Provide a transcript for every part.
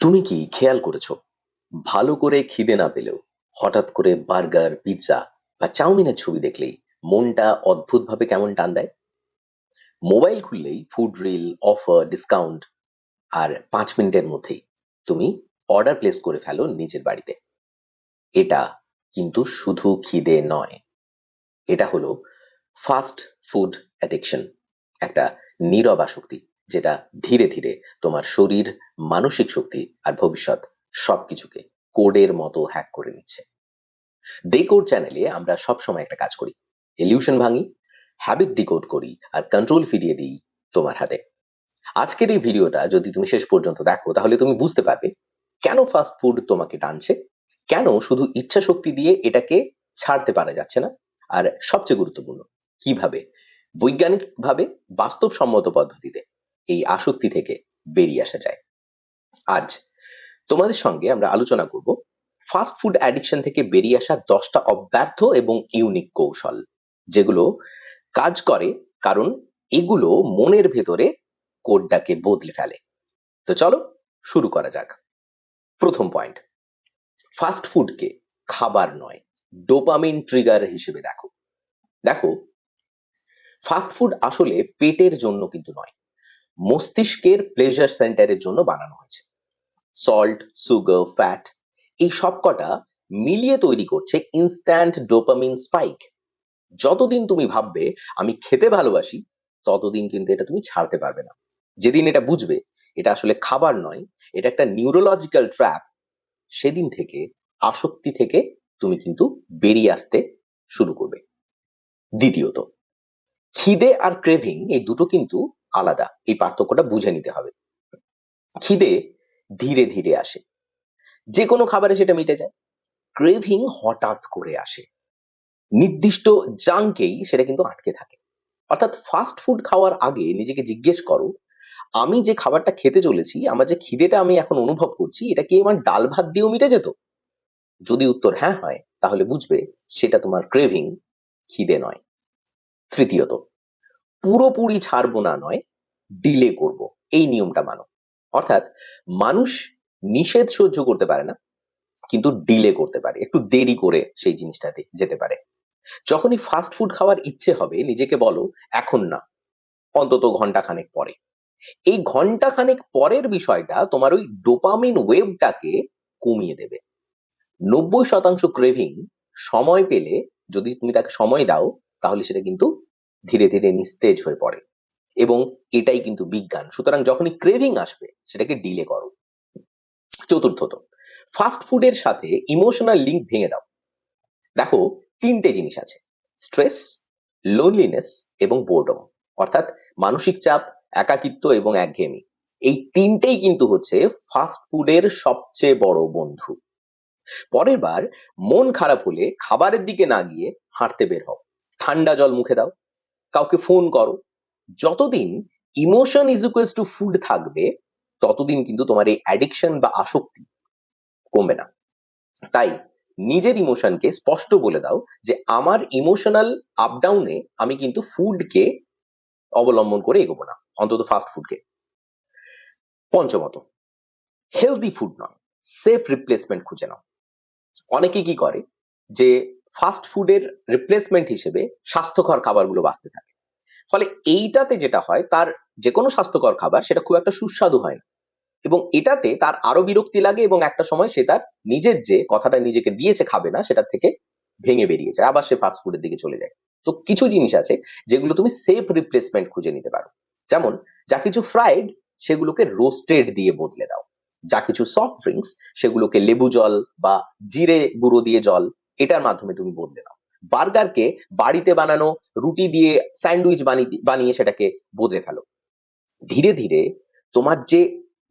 তুমি কি খেয়াল করেছ? ভালো করে খিদে না পেলেও হঠাৎ করে বার্গার, পিৎজা বা চাউমিনের ছবি দেখলেই মনটা অদ্ভুতভাবে কেমন টান দেয়? মোবাইল খুললেই ফুড রিল অফার ডিসকাউন্ট আর পাঁচ মিনিটের মধ্যেই তুমি অর্ডার প্লেস করে ফেলো নিজের বাড়িতে। এটা কিন্তু শুধু খিদে নয়, এটা হলো ফাস্ট ফুড অ্যাডিকশন একটা নীরব আসক্তি। যেটা ধীরে ধীরে তোমার শরীর, মানসিক শক্তি আর ভবিষ্যৎ সবকিছুকে কোডের মতো হ্যাক করে নিচ্ছে। দে কোড চ্যানেলে আমরা সবসময় একটা কাজ করি। এলিউশন ভাঙি হ্যাবিট ডিকোড করি আর কন্ট্রোল ফিরিয়ে দিই তোমার হাতে। আজকের এই ভিডিওটা যদি তুমি শেষ পর্যন্ত দেখো, তাহলে তুমি বুঝতে পারবে কেন ফাস্ট ফুড তোমাকে টানছে, কেন শুধু ইচ্ছা শক্তি দিয়ে এটাকে ছাড়তে পারা যাচ্ছে না, আর সবচেয়ে গুরুত্বপূর্ণ, কীভাবে? বৈজ্ঞানিকভাবে বাস্তবসম্মত পদ্ধতিতে। এই আসক্তি থেকে বেরিয়ে আসা যায়। আজ তোমাদের সঙ্গে আমরা আলোচনা করব ফাস্ট ফুড অ্যাডিকশন থেকে বেরিয়ে আসা দশটা অব্যর্থ এবং ইউনিক কৌশল, যেগুলো কাজ করে কারণ এগুলো মনের ভেতরে কোডটাকে বদলে ফেলে। তো চলো শুরু করা যাক। প্রথম পয়েন্ট ফাস্ট ফুডকে খাবার নয় ডোপামিন ট্রিগার হিসেবে দেখো। দেখো ফাস্ট ফুড আসলে পেটের জন্য কিন্তু নয় মস্তিষ্কের প্লেজার সেন্টারের জন্য বানানো হয়েছে। সল্ট সুগার ফ্যাট এই সবকটা মিলিয়ে তৈরি করছে ইনস্ট্যান্ট ডোপামিন স্পাইক যতদিন তুমি ভাববে, আমি খেতে ভালোবাসি, ততদিন কিন্তু এটা তুমি ছাড়তে পারবে না। যেদিন এটা বুঝবে, এটা আসলে খাবার নয়, এটা একটা নিউরোলজিক্যাল ট্র্যাপ সেদিন থেকে, আসক্তি থেকে তুমি কিন্তু বেরিয়ে আসতে শুরু করবে। দ্বিতীয়ত, খিদে আর ক্রেভিং এই দুটো কিন্তু আলাদা। এই পার্থক্যটা বুঝে নিতে হবে। খিদে ধীরে ধীরে আসে। যে কোনো খাবারে সেটা মিটে যায়। ক্রেভিং হঠাৎ করে আসে। নির্দিষ্ট জাঙ্কেই সেটা কিন্তু আটকে থাকে। অর্থাৎ ফাস্ট ফুড খাওয়ার আগে নিজেকে জিজ্ঞেস করো, আমি যে খাবারটা খেতে চলেছি, আমার যে খিদেটা আমি এখন অনুভব করছি, এটা কি আমার ডাল ভাত দিয়েও মিটে যেত? যদি উত্তর হ্যাঁ হয়, তাহলে বুঝবে সেটা তোমার ক্রেভিং খিদে নয়। তৃতীয়ত পুরোপুরি ছাড়বো না নয় ডিলে করব। এই নিয়মটা মানো। অর্থাৎ মানুষ নিষেধ সহ্য করতে পারে না, কিন্তু ডিলে করতে পারে। একটু দেরি করে সেই জিনিসটাতে যেতে পারে। যখনই ফাস্ট ফুড খাওয়ার ইচ্ছে হবে, নিজেকে বলো, এখন না। অন্তত ঘণ্টা খানেক পরে। এই ঘণ্টা খানেক পরের বিষয়টা তোমার ওই ডোপামিন ওয়েভটাকে কমিয়ে দেবে। নব্বই শতাংশ ক্রেভিং সময় পেলে যদি তুমি তাকে সময় দাও, তাহলে সেটা কিন্তু ধীরে ধীরে নিস্তেজ হয়ে পড়ে। এবং এটাই কিন্তু বিজ্ঞান। সুতরাং যখনই ক্রেভিং আসবে, সেটাকে ডিলে করো। চতুর্থত ফাস্ট ফুডের সাথে ইমোশনাল লিঙ্ক ভেঙে দাও। দেখো, তিনটে জিনিস আছে। স্ট্রেস লোনলিনেস এবং বোর্ডম অর্থাৎ মানসিক চাপ, একাকিত্ব এবং একঘেয়েমি। এই তিনটেই কিন্তু হচ্ছে ফাস্ট ফুডের সবচেয়ে বড় বন্ধু। পরের বার মন খারাপ হলে খাবারের দিকে না গিয়ে হাঁটতে বের হও। ঠান্ডা জল মুখে দাও। কাউকে ফোন করো, যতদিন emotion is equals to food থাকবে, ততদিন কিন্তু তোমার এই অ্যাডিকশন বা আসক্তি কমবে না। তাই নিজের ইমোশনকে স্পষ্ট বলে দাও যে আমার ইমোশনাল আপডাউনে আমি কিন্তু ফুডকে অবলম্বন করে এগোবো না, অন্তত ফাস্ট ফুডকে পঞ্চমত হেলদি ফুড নয় সেফ রিপ্লেসমেন্ট খুঁজে নাও। অনেকে কি করে যে ফাস্ট ফুডের রিপ্লেসমেন্ট হিসেবে স্বাস্থ্যকর খাবারগুলো বাঁচতে থাকে। ফলে এইটাতে যেটা হয়, তার যে কোনো স্বাস্থ্যকর খাবার সেটা খুব একটা সুস্বাদু হয় না। এবং এটাতে তার আরও বিরক্তি লাগে এবং একটা সময় সে তার নিজের যে কথাটা নিজেকে দিয়েছে খাবে না, সেটা থেকে ভেঙে বেরিয়ে যায়, আবার সে ফাস্ট ফুডের দিকে চলে যায়। তো কিছু জিনিস আছে যেগুলো তুমি সেফ রিপ্লেসমেন্ট খুঁজে নিতে পারো। যেমন, যা কিছু ফ্রাইড সেগুলোকে রোস্টেড দিয়ে বদলে দাও। যা কিছু সফট ড্রিঙ্কস সেগুলোকে লেবু জল বা জিরে গুঁড়ো দিয়ে জল এটার মাধ্যমে তুমি বদলে নাও বার্গারকে বাড়িতে বানানো, রুটি দিয়ে স্যান্ডউইচ বানিয়ে বানিয়ে সেটাকে বদলে ফেলো। ধীরে ধীরে তোমার যে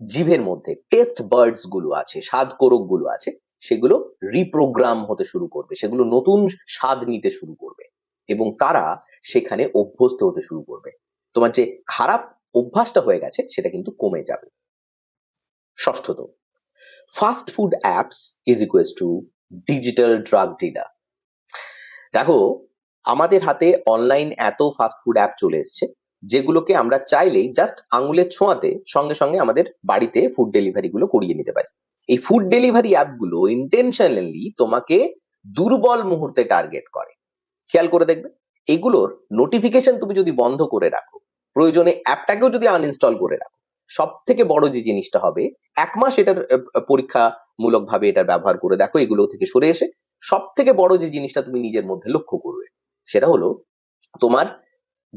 জিভের মধ্যে টেস্ট বার্ডসগুলো আছে, স্বাদ কোরকগুলো আছে, সেগুলো রিপ্রোগ্রাম হতে শুরু করবে, সেগুলো নতুন স্বাদ নিতে শুরু করবে এবং তারা সেখানে অভ্যস্ত হতে শুরু করবে। তোমার যে খারাপ অভ্যাসটা হয়ে গেছে, সেটা কিন্তু কমে যাবে। ষষ্ঠত fast food apps is equals to digital drug dealer দেখো, আমাদের হাতে অনলাইন এত ফাস্ট ফুড অ্যাপ চলে এসছে, যেগুলোকে আমরা চাইলেই জাস্ট আঙুলের ছোঁয়াতে সঙ্গে সঙ্গে আমাদের বাড়িতে ফুড ডেলিভারি গুলো করিয়ে নিতে পারি। এই ফুড ডেলিভারি অ্যাপগুলো ইন্টেনশনালি তোমাকে দুর্বল মুহূর্তে টার্গেট করে। খেয়াল করে দেখবে, এগুলোর নোটিফিকেশন তুমি যদি বন্ধ করে রাখো, প্রয়োজনে অ্যাপটাকেও যদি আনইনস্টল করে রাখো সব থেকে বড় যে জিনিসটা হবে, এক মাস এটার পরীক্ষামূলক ভাবে এটার ব্যবহার করে দেখো, এগুলো থেকে সরে এসে সব থেকে বড় যে জিনিসটা তুমি নিজের মধ্যে লক্ষ্য করবে, সেটা হলো তোমার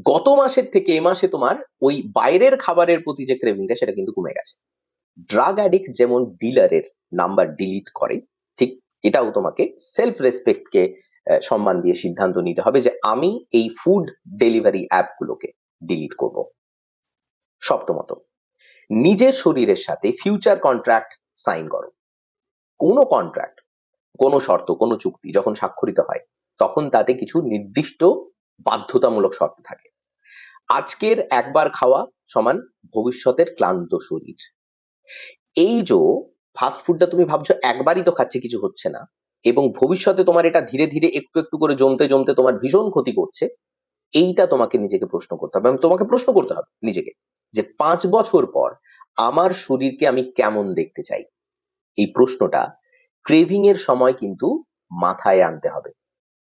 গত মাসের থেকে এ মাসে তোমার ওই বাইরের খাবারের প্রতি যে ক্রেভিংটা সেটা কিন্তু কমে গেছে। ড্রাগ অ্যাডিক্ট যেমন ডিলারের নাম্বার ডিলিট করে, ঠিক এটাও তোমাকে সেলফ রেসপেক্টকে সম্মান দিয়ে সিদ্ধান্ত নিতে হবে যে আমি এই ফুড ডেলিভারি অ্যাপগুলোকে ডিলিট করব। সপ্তমত নিজের শরীরের সাথে ফিউচার কন্ট্রাক্ট সাইন করো। কোনো কন্ট্রাক্ট কোনো শর্ত, কোনো চুক্তি যখন স্বাক্ষরিত হয়, তখন তাতে কিছু নির্দিষ্ট বাধ্যতামূলক শর্ত থাকে। আজকের একবার খাওয়া সমান ভবিষ্যতের ক্লান্ত শরীর। এই যে ফাস্ট ফুডটা তুমি ভাবছ, একবারই তো খাচ্ছে কিছু হচ্ছে না, এবং ভবিষ্যতে তোমার এটা ধীরে ধীরে একটু একটু করে জমতে জমতে তোমার ভীষণ ক্ষতি করছে, এইটা তোমাকে নিজেকে প্রশ্ন করতে হবে এবং তোমাকে প্রশ্ন করতে হবে নিজেকে যে পাঁচ বছর পর আমার শরীরকে আমি কেমন দেখতে চাই? এই প্রশ্নটা ক্রেভিং এর সময় কিন্তু মাথায় আনতে হবে।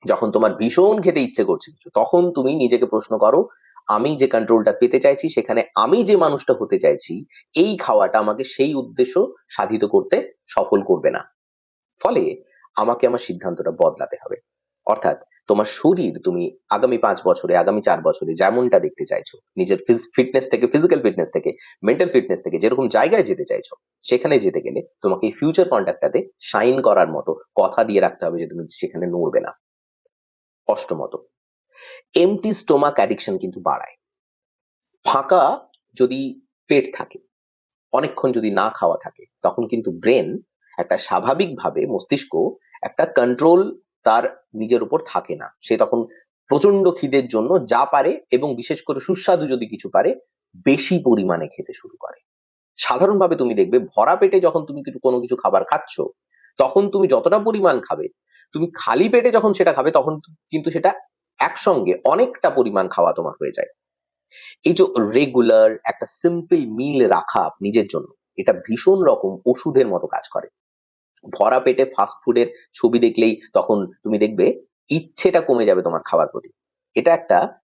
যখন তোমার ভীষণ খেতে ইচ্ছে করছে কিছু, তখন তুমি নিজেকে প্রশ্ন করো, আমি যে কন্ট্রোলটা পেতে চাইছি, সেখানে আমি যে মানুষটা হতে চাইছি, এই খাওয়াটা আমাকে সেই উদ্দেশ্য সাধিত করতে সফল করবে না। ফলে আমাকে আমার সিদ্ধান্তটা বদলাতে হবে। অর্থাৎ তোমার শরীর তুমি আগামী পাঁচ বছরে, আগামী চার বছরে যেমনটা দেখতে চাইছো, নিজের ফিটনেস থেকে ফিজিক্যাল ফিটনেস থেকে মেন্টাল ফিটনেস থেকে, যেরকম জায়গায় যেতে চাইছো, সেখানে যেতে গেলে তোমাকে ফিউচার কন্ট্যাক্টটাতে সাইন করার মতো কথা দিয়ে রাখতে হবে যে তুমি সেখানে নড়বে না। অষ্টমত এমটি স্টোমাক অ্যাডিকশন কিন্তু বাড়ায়। ফাঁকা যদি পেট থাকে, অনেকক্ষণ যদি না খাওয়া থাকে, তখন কিন্তু ব্রেন একটা স্বাভাবিকভাবে মস্তিষ্ক একটা কন্ট্রোল তার নিজের উপর থাকে না। সে তখন প্রচণ্ড খিদের জন্য যা পারে এবং বিশেষ করে সুস্বাদু যদি কিছু পারে, বেশি পরিমাণে খেতে শুরু করে। সাধারণভাবে তুমি দেখবে ভরা পেটে যখন তুমি কিছু, কোনো কিছু খাবার খাচ্ছ, তখন তুমি যতটা পরিমাণ খাবে, তুমি খালি পেটে যখন সেটা খাবে, তখন কিন্তু সেটা একসঙ্গে অনেকটা পরিমাণ খাওয়া তোমার হয়ে যায়। এই যে রেগুলার একটা সিম্পল মিল রাখা নিজের জন্য, এটা ভীষণ রকম ওষুধের মতো কাজ করে। ভরা পেটে ফাস্ট ফুডের ছবি দেখলেই তখন তুমি দেখবে ইচ্ছেটা কমে যাবে তোমার খাবার প্রতি। এটা একটা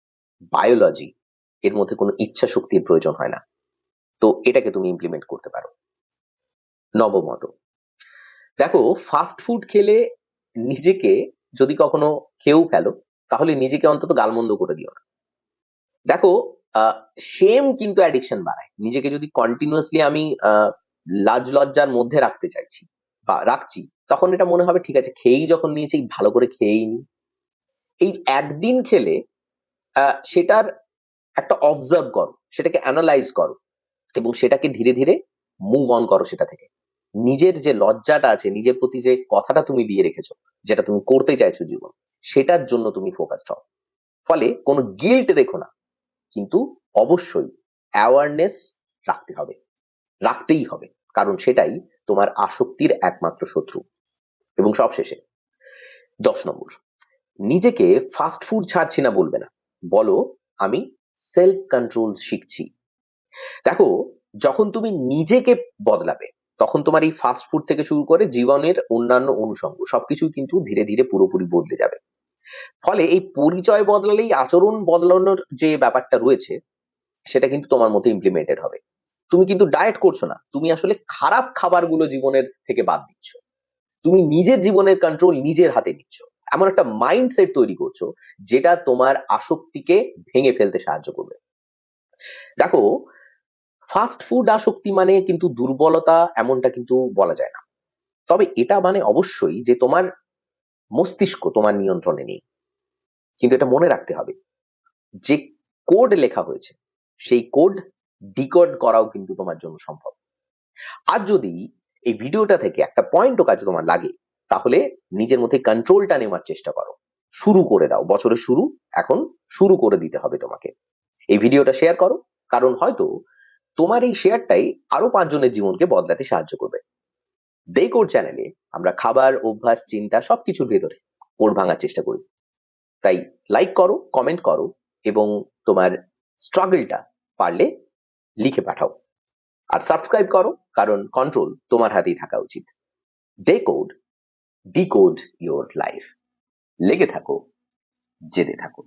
বায়োলজি এর মধ্যে কোনো ইচ্ছা শক্তির প্রয়োজন হয় না। তো এটাকে তুমি ইমপ্লিমেন্ট করতে পারো। নবমত। দেখো ফাস্ট ফুড খেলে নিজেকে যদি কখনো খেয়েও ফেলো, তাহলে নিজেকে অন্তত গালমন্দ করে দিও না। দেখো সেম কিন্তু অ্যাডিকশন বাড়ায়। নিজেকে যদি কন্টিনিউয়াসলি আমি লাজ লজ্জার মধ্যে রাখতে চাইছি রাখছি, তখন এটা মনে হবে, ঠিক আছে, খেয়েই যখন নিয়েছি, ভালো করে খেয়েই নি। এই একদিন খেলে সেটার একটা অবজার্ভ করো, সেটাকে অ্যানালাইজ করো এবং সেটাকে ধীরে ধীরে মুভ অন করো সেটা থেকে। নিজের যে লজ্জাটা আছে, নিজের প্রতি যে কথাটা তুমি দিয়ে রেখেছো, যেটা তুমি করতে চাইছো জীবন, সেটার জন্য তুমি ফোকাসড হও। ফলে কোনো গিল্ট রেখো না, কিন্তু অবশ্যই অ্যাওয়ারনেস রাখতে হবে, রাখতেই হবে। কারণ সেটাই তোমার আসক্তির একমাত্র শত্রু। এবং সবশেষে, দশ নম্বর, নিজেকে ফাস্ট ফুড ছাড়ছি না বলবে না। বলো, আমি সেলফ কন্ট্রোল শিখছি। দেখো, যখন তুমি নিজেকে বদলাবে, তখন তোমার এই ফাস্ট ফুড থেকে শুরু করে জীবনের অন্যান্য অনুষঙ্গ সবকিছু কিন্তু ধীরে ধীরে পুরোপুরি বদলে যাবে। ফলে এই পরিচয় বদলালেই, আচরণ বদলানোর যে ব্যাপারটা রয়েছে, সেটা কিন্তু তোমার মধ্যে ইমপ্লিমেন্টেড হবে। তুমি কিন্তু ডায়েট করছ না। তুমি আসলে খারাপ খাবারগুলো জীবনের থেকে বাদ দিচ্ছ। তুমি নিজের জীবনের কন্ট্রোল নিজের হাতে নিচ্ছ। এমন একটা মাইন্ডসেট তৈরি করছ, যেটা তোমার আসক্তিকে ভেঙে ফেলতে সাহায্য করবে। দেখো ফাস্ট ফুড আসক্তি মানে কিন্তু দুর্বলতা এমনটা কিন্তু বলা যায় না। তবে এটা মানে অবশ্যই যে তোমার মস্তিষ্ক তোমার নিয়ন্ত্রণে নেই। কিন্তু এটা মনে রাখতে হবে, যে কোড লেখা হয়েছে, সেই কোড ডিকোড করাও কিন্তু তোমার জন্য সম্ভব। আর যদি এই ভিডিওটা থেকে একটা পয়েন্টও কাজে তোমার লাগে, তাহলে নিজের মধ্যে কন্ট্রোলটা নেওয়ার চেষ্টা করো। শুরু করে দাও, বছরের শুরু, এখন শুরু করে দিতে হবে তোমাকে। এই ভিডিওটা শেয়ার করো, কারণ হয়তো তোমার এই শেয়ারটাই আরও পাঁচজনের জীবনকে বদলাতে সাহায্য করবে। দে কোড চ্যানেলে আমরা খাবার, অভ্যাস, চিন্তা সবকিছুর ভেতরে কোড ভাঙার চেষ্টা করি। তাই লাইক করো কমেন্ট করো, এবং তোমার স্ট্রাগলটা পারলে লিখে পাঠাও। আর সাবস্ক্রাইব করো, কারণ কন্ট্রোল তোমার হাতেই থাকা উচিত। Decode decode your life লেগে থাকো জেনে থাকো।